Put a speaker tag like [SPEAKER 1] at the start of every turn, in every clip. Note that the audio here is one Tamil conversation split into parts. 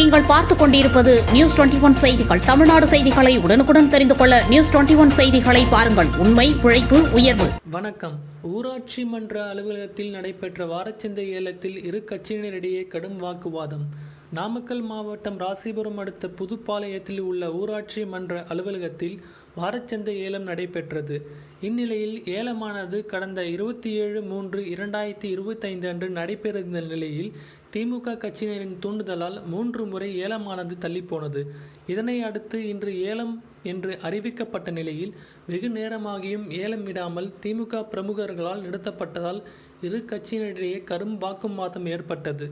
[SPEAKER 1] நீங்கள் பார்த்துக் கொண்டிருப்பது நியூஸ் டுவெண்டி ஒன் செய்திகள். தமிழ்நாடு செய்திகளை உடனுக்குடன் தெரிந்து கொள்ள நியூஸ் டுவெண்டி ஒன் செய்திகளை பாருங்கள். உண்மை உழைப்பு உயர்வு.
[SPEAKER 2] வணக்கம். ஊராட்சி மன்ற அலுவலகத்தில் நடைபெற்ற வாரச்சந்தை ஏலத்தில் இரு கட்சியினரிடையே கடும் வாக்குவாதம். நாமக்கல் மாவட்டம் ராசிபுரம் அடுத்த புதுப்பாளையத்தில் உள்ள ஊராட்சி மன்ற அலுவலகத்தில் வாரச்சந்தை ஏலம் நடைபெற்றது. இந்நிலையில் ஏலமானது கடந்த இருபத்தி ஏழு மூன்று இரண்டாயிரத்தி இருபத்தைந்து அன்று நடைபெறிருந்த நிலையில் திமுக கட்சியினரின் தூண்டுதலால் மூன்று முறை ஏலமானது தள்ளிப்போனது. இதனை அடுத்து இன்று ஏலம் என்று அறிவிக்கப்பட்ட நிலையில் வெகு நேரமாகியும் ஏலம் விடாமல் திமுக பிரமுகர்களால் நிறுத்தப்பட்டதால் இரு கட்சியினரிடையே கரும் வாக்குவாதம் ஏற்பட்டது.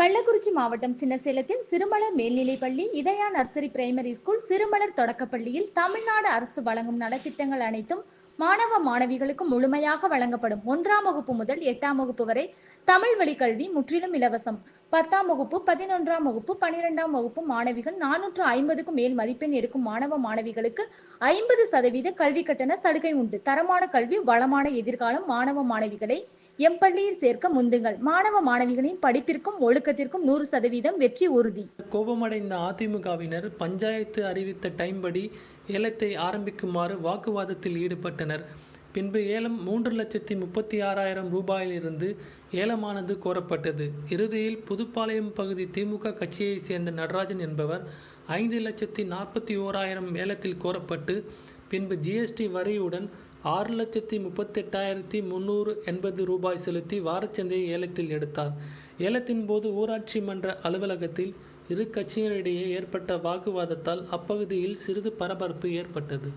[SPEAKER 3] கள்ளக்குறிச்சி மாவட்டம் சின்னசேலத்தில் சிறுமலர் மேல்நிலைப்பள்ளி Idhaya nursery primary school Sirumalar தொடக்கப்பள்ளியில் தமிழ்நாடு அரசு வழங்கும் நலத்திட்டங்கள் அனைத்தும் மாணவ மாணவிகளுக்கு முழுமையாக வழங்கப்படும் ஒன்றாம் வகுப்பு முதல் எட்டாம் வகுப்பு வரை தமிழ் வழி கல்வி முற்றிலும் இலவசம். பத்தாம் வகுப்பு பதினொன்றாம் வகுப்பு பனிரெண்டாம் வகுப்பு மாணவிகள் நானூற்று ஐம்பதுக்கும் மேல் மதிப்பெண் எடுக்கும் மாணவ மாணவிகளுக்கு ஐம்பது சதவீத கல்வி கட்டண சலுகை உண்டு. தரமான கல்வி வளமான எதிர்காலம் மாணவ மாணவிகளை எம் பள்ளியில் சேர்க்க முந்துங்கள். மாணவ மாணவிகளின் படிப்பிற்கும் ஒழுக்கத்திற்கும் நூறு சதவீதம் வெற்றி உறுதி.
[SPEAKER 2] கோபமடைந்த அதிமுகவினர் பஞ்சாயத்து அறிவித்த டைம் படி ஏலத்தை ஆரம்பிக்குமாறு வாக்குவாதத்தில் ஈடுபட்டனர். பின்பு ஏலம் மூன்று லட்சத்தி முப்பத்தி ஆறாயிரம் ரூபாயிலிருந்து ஏலமானது கோரப்பட்டது. இறுதியில் புதுப்பாளையம் பகுதி திமுக கட்சியைச் சேர்ந்த நடராஜன் என்பவர் ஐந்து லட்சத்தி நாற்பத்தி ஓராயிரம் ஏலத்தில் கோரப்பட்டு பின்பு ஜிஎஸ்டி வரியுடன் ஆறு லட்சத்தி முப்பத்தெட்டாயிரத்தி முந்நூறு எண்பது ரூபாய் செலுத்தி வாரச்சந்தையை ஏலத்தில் எடுத்தார். ஏலத்தின் போது ஊராட்சி மன்ற அலுவலகத்தில் இரு கட்சியினரிடையே ஏற்பட்ட வாக்குவாதத்தால் அப்பகுதியில் சிறிது பரபரப்பு ஏற்பட்டது.